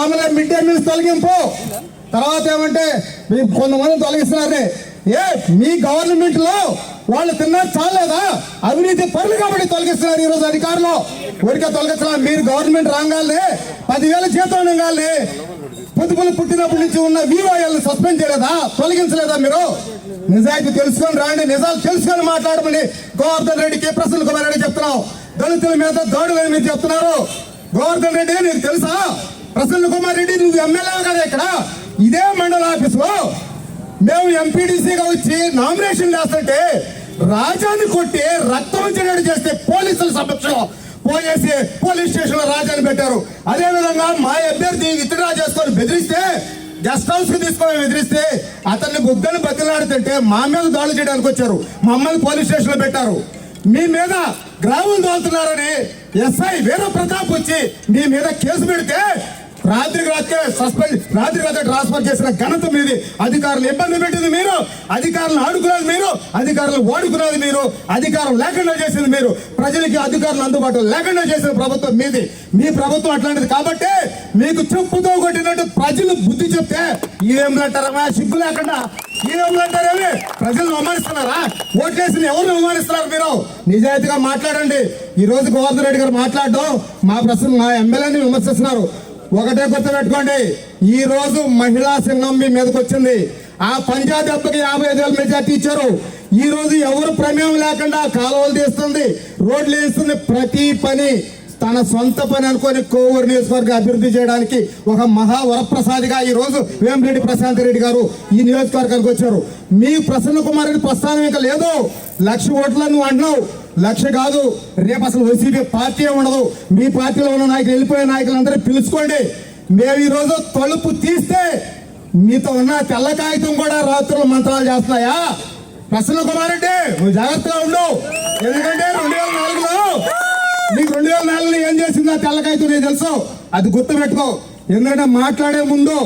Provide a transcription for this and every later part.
ఆమె mid day meals తొలగింపు. తర్వాత ఏమంటే మీ కొంతమంది తొలగిస్తున్నారే ఏ మీ గవర్నమెంట్లో వాళ్ళు తిన్నారు చాలేదా? అవినీతి పనులు కాబట్టి తొలగిస్తున్నారు ఈ రోజు అధికారులు. ఊరికే తొలగిస్తున్నారు మీరు గవర్నమెంట్ రాగానే పదివేల జీతం ఉండగానే పొదుపులు పుట్టినప్పటి నుంచి ఉన్న వివోఎల్ సస్పెండ్ చేయలేదా? తొలగించలేదా మీరు? నిజాయితీ తెలుసుకొని రాండి నిజాలు తెలుసుకొని మాట్లాడమని గోవర్ధన్ రెడ్డికి ప్రసన్న కుమార్ రెడ్డి చెప్తున్నావు దళితుల మీద దాడులని మీరు చెప్తున్నారు. గోవర్ధన్ రెడ్డి నీకు తెలుసా? ప్రసన్న కుమార్ రెడ్డి నువ్వు ఎమ్మెల్యే కదా ఇక్కడ? ఇదే మండల ఆఫీసులో. మేము ఎంపీడీసీగా వచ్చి నామినేషన్ చేస్తుంటే రాజాని కొట్టి రక్తం వచ్చేటట్టు చేస్తే పోలీసుల సమక్షంలో పోయేసి పోలీస్ స్టేషన్లో రాజాని పెట్టారు. అదే విధంగా మా అభ్యర్థి విత్డ్రా చేసుకొని బెదిరిస్తే గెస్ట్ హౌస్కి తీసుకొని బెదిరిస్తే అతన్ని బుద్ధని బతిలాడుతుంటే మా మీద దాడులు చేయడానికి వచ్చారు. మమ్మల్ని పోలీస్ స్టేషన్లో పెట్టారు. మీ మీద గ్రామం తోలుతున్నారని ఎస్ఐ వీర ప్రతాప్ వచ్చి మీ మీద కేసు పెడితే రాత్రికి రాత్రే సస్పెండ్ రాత్రి రాత్రి ట్రాన్స్ఫర్ చేసిన ఘనత మీది. అధికారులు ఇబ్బంది పెట్టింది మీరు. అధికారులను ఆడుకున్నది మీరు. అధికారులు వాడుకున్నది మీరు. అధికారం లేకుండా చేసింది మీరు. ప్రజలకి అధికారులు అందుబాటులో లేకుండా చేసిన ప్రభుత్వం మీది. మీ ప్రభుత్వం అట్లాంటిది కాబట్టి మీకు చెప్పుతో కొట్టినట్టు ప్రజలు బుద్ధి చెప్తే ఏం అంటారమ్మా సిగ్గు లేకుండా? ఏమంటారేమి ప్రజలను అవమానిస్తున్నారా? ఓట్లేసిన ఎవరు అవమానిస్తున్నారు మీరు? నిజాయితీగా మాట్లాడండి. ఈ రోజు గోవర్ధన్ రెడ్డి గారు మాట్లాడడం మా ప్రశ్న మా ఎమ్మెల్యేని విమర్శిస్తున్నారు. ఒకటే గుర్తుపెట్టుకోండి ఈ రోజు మహిళా సింహం మీ మీదకి వచ్చింది. ఆ పంజా దెబ్బకి యాభై ఐదు వేల మెజార్టీ ఇచ్చారు. ఈ రోజు ఎవరు ప్రమేయం లేకుండా కాలువలు తీస్తుంది రోడ్లు వేస్తుంది ప్రతి పని. తన సొంత పని అనుకొని కోవూరు నియోజకవర్గ అభివృద్ధి చేయడానికి ఒక మహా వరప్రసాదిగా ఈ రోజు వేమిరెడ్డి ప్రశాంత్ రెడ్డి గారు ఈ నియోజకవర్గానికి వచ్చారు. మీ ప్రసన్న కుమార్ రెడ్డి ప్రస్థానం ఇంకా లేదు. లక్ష ఓట్లను అంటున్నావు. లక్ష కాదు. రేపు అసలు వైసీపీ పార్టీ ఉండదు. మీ పార్టీలో ఉన్న నాయకులు వెళ్ళిపోయే నాయకులందరూ పిలుచుకోండి. మేము ఈరోజు తలుపు తీస్తే మీతో ఉన్న తెల్ల కాగితం కూడా రాత్రులు మంత్రాలు చేస్తున్నాయా? ప్రసన్న కుమార్ రెడ్డి నువ్వు జాగ్రత్తగా ఉండు. ఎందుకంటే రెండు వేల నాలుగులో నీకు రెండు వేల నాలుగులో ఏం చేసిందో తెల్ల కాగితం నీకు తెలుసు. అది గుర్తు పెట్టుకో ఎందుకంటే మాట్లాడే ముందు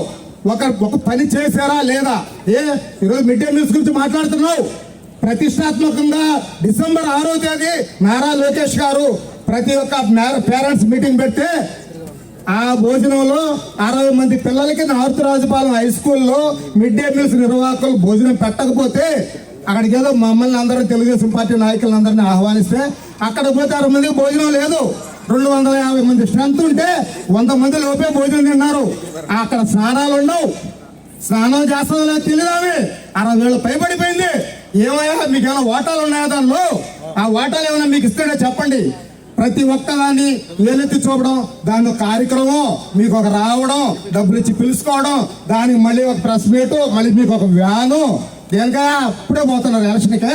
ఒక ఒక పని చేశారా లేదా? ఏ? ఈరోజు మిడ్ డే మీల్స్ గురించి మాట్లాడుతున్నావు. ప్రతిష్టాత్మకంగా డిసెంబర్ ఆరో తేదీ నారా లోకేష్ గారు ప్రతి ఒక్క పేరెంట్స్ మీటింగ్ పెడితే ఆ భోజనంలో అరవై మంది పిల్లలకి నార్త్ హై స్కూల్లో మిడ్ డే మీల్స్ నిర్వాహకులు భోజనం పెట్టకపోతే అక్కడికి ఏదో మమ్మల్ని అందరూ తెలుగుదేశం పార్టీ నాయకులందరినీ ఆహ్వానిస్తే అక్కడ పోతే అరవై మందికి భోజనం లేదు. రెండు వందల యాభై మంది స్ట్రెంత్ ఉంటే వంద మంది లోపే భోజనం తిన్నారు. అక్కడ స్నానాలు ఉండవు. స్నానం చేస్తుందో తెలియదు తెలియదామే అరవై వేలు పైబడిపోయింది. ఏమయ్యా? మీకు ఏమైనా వాటాలు ఉన్నాయా దానిలో? ఆ వాటాలు ఏమైనా మీకు ఇస్తాడో చెప్పండి. ప్రతి ఒక్కదాన్ని వేలెత్తి చూపడం దాని ఒక కార్యక్రమం మీకు ఒక రావడం డబ్బులు ఇచ్చి పిలుచుకోవడం దానికి మళ్ళీ ఒక ప్రెస్ మీటు మళ్ళీ మీకు ఒక వ్యాను. దేనికా అప్పుడే పోతున్నారు ఎలక్షన్కే.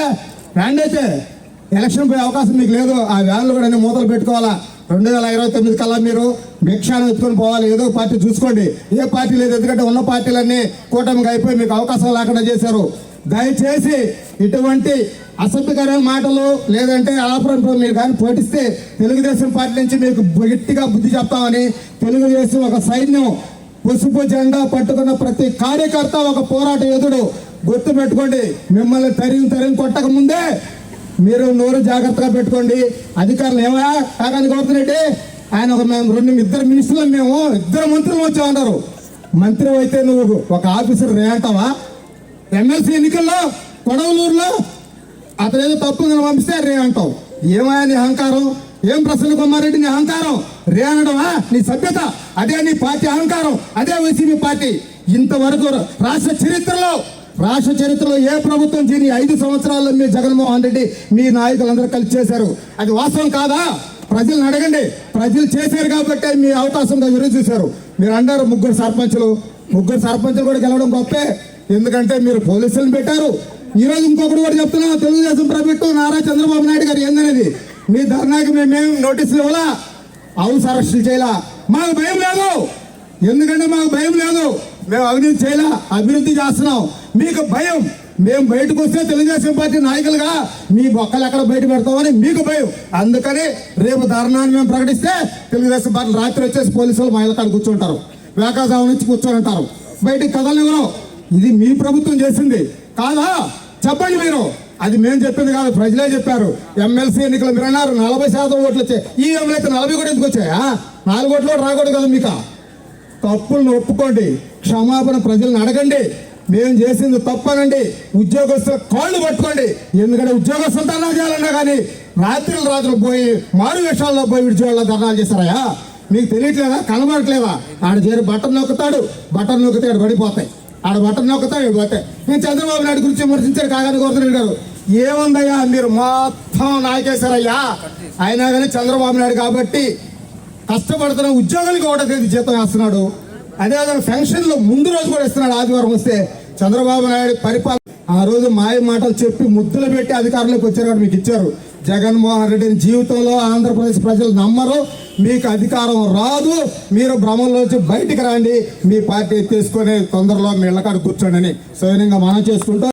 వ్యాన్ అయితే ఎలక్షన్ పోయే అవకాశం మీకు లేదు. ఆ వ్యాన్లు కూడా అన్ని మూతలు పెట్టుకోవాలా? రెండు వేల ఇరవై తొమ్మిది కల్లా మీరు భిక్షాన్ని ఎత్తుకొని పోవాలి. ఏదో పార్టీ చూసుకోండి. ఏ పార్టీ లేదు. ఎందుకంటే ఉన్న పార్టీలన్నీ కూటమికి అయిపోయి మీకు అవకాశం లేకుండా చేశారు. దయచేసి ఇటువంటి అసభ్యకరమైన మాటలు లేదంటే ఆపరంతో మీరు కానీ పోటిస్తే తెలుగుదేశం పార్టీ నుంచి మీకు గట్టిగా బుద్ధి చెప్తామని తెలుగుదేశం ఒక సైన్యం పసుపు జెండా పట్టుకున్న ప్రతి కార్యకర్త ఒక పోరాట యోధుడు. గుర్తు పెట్టుకోండి మిమ్మల్ని తరిగి తరిగి కొట్టక ముందే మీరు నోరు జాగ్రత్తగా పెట్టుకోండి. అధికారులు ఏమయా కాకాని గౌతరెడ్డి ఆయన ఒక మేము రెండు ఇద్దరు మినిస్టర్లు మేము ఇద్దరు మంత్రులు వచ్చామన్నారు మంత్రి అయితే నువ్వు ఒక ఆఫీసర్ రే అంటావా? ఎమ్మెల్సీ ఎన్నికల్లో కొడవలూరులో అతను ఏదో తప్పు పంపిస్తే రే అంటావు. ఏమయ్యా నీ అహంకారం? ఏం ప్రసన్న కుమార్ రెడ్డి నీ అహంకారం? రే అనడమా? నీ సభ్యత? అదే నీ పార్టీ అహంకారం. అదే వైసీపీ పార్టీ. ఇంతవరకు రాష్ట్ర చరిత్రలో రాష్ట్ర చరిత్రలో ఏ ప్రభుత్వం చేయని ఐదు సంవత్సరాల్లో మీ జగన్మోహన్ రెడ్డి మీ నాయకులందరూ కలిసి చేశారు? అది వాస్తవం కాదా? ప్రజలను అడగండి. ప్రజలు చేశారు కాబట్టి మీ అవకాశంగా ఎదురు చూశారు. మీరు అన్నారు ముగ్గురు సర్పంచులు. ముగ్గురు సర్పంచులు కూడా గెలవడం గొప్పే. ఎందుకంటే మీరు పోలీసులను పెట్టారు. ఈ రోజు ఇంకొకటి కూడా చెప్తున్నా తెలుగుదేశం ప్రభుత్వం నారా చంద్రబాబు నాయుడు గారు ఏందనేది? మీ ధర్నాకి మేమేం నోటీసులు ఇవ్వాలా? హౌస్ అరెస్టులు చేయాల? మాకు భయం లేదు. ఎందుకంటే మాకు భయం లేదు. మేము అవినీతి చేయాల? అభివృద్ధి చేస్తున్నాం. మీకు భయం. మేము బయటకు వస్తే తెలుగుదేశం పార్టీ నాయకులుగా మీ బొక్కలు ఎక్కడ బయట పెడతామని మీకు భయం. అందుకని రేపు ధర్నాన్ని మేము ప్రకటిస్తే తెలుగుదేశం పార్టీ రాత్రి వచ్చేసి పోలీసులు మహిళ కాడ కూర్చుంటారు. వేకాజాము నుంచి కూర్చొని ఉంటారు. బయటికి కదలనివ్వరు ఇది మీ ప్రభుత్వం చేసింది. కాదా? చెప్పండి మీరు. అది మేము చెప్పింది కాదు ప్రజలే చెప్పారు. ఎమ్మెల్సీ ఎన్నికలు మీరు అన్నారు నలభై శాతం ఓట్లు వచ్చాయి. ఈ ఎమ్మెల్యే నలభై కూడా ఎందుకు వచ్చాయా? నాలుగు ఓట్లు కూడా రాకూడదు కదా మీకు. తప్పులను ఒప్పుకోండి. క్షమాపణ ప్రజలను అడగండి. మేము చేసింది తప్పనండి. ఉద్యోగస్తుల కాళ్ళు పట్టుకోండి. ఎందుకంటే ఉద్యోగస్తులు ధర్నాలు చేయాలన్నా కానీ రాత్రులు రాత్రులు పోయి మారు వేషాల్లో పోయి విడిచేవాళ్ళ ధర్నాలు చేస్తారా? మీకు తెలియట్లేదా? కనబడట్లేదా? ఆడ చేరి బట్టన్ నొక్కుతాడు. బట్టన్ నొక్కితే ఆడ పడిపోతాయి. ఆడ పట్ట నొక్కుతాం బట్టే. నేను చంద్రబాబు నాయుడు గురించి విమర్శించారు కాగానే కోరుతున్నాడు గారు. ఏముందయ్యా మీరు మొత్తం నాయకేశారయ్యా? అయినా కానీ చంద్రబాబు నాయుడు కాబట్టి కష్టపడుతున్న ఉద్యోగులకి ఒకటో తేదీ జీతం వేస్తున్నాడు. అదేవిధంగా పెన్షన్లు ముందు రోజు కూడా ఇస్తున్నాడు ఆదివారం వస్తే చంద్రబాబు నాయుడు పరిపాలన. ఆ రోజు మాయ మాటలు చెప్పి ముద్దులు పెట్టి అధికారంలోకి వచ్చారు కాబట్టి మీకు ఇచ్చారు. జగన్మోహన్ రెడ్డిని జీవితంలో ఆంధ్రప్రదేశ్ ప్రజలు నమ్మరు. మీకు అధికారం రాదు. మీరు భ్రమంలోంచి బయటికి రండి. మీ పార్టీ తీసుకొని తొందరలో మీ ఇళ్ళకాడ కూర్చోండి అని సౌన్యంగా మనం చేసుకుంటూ.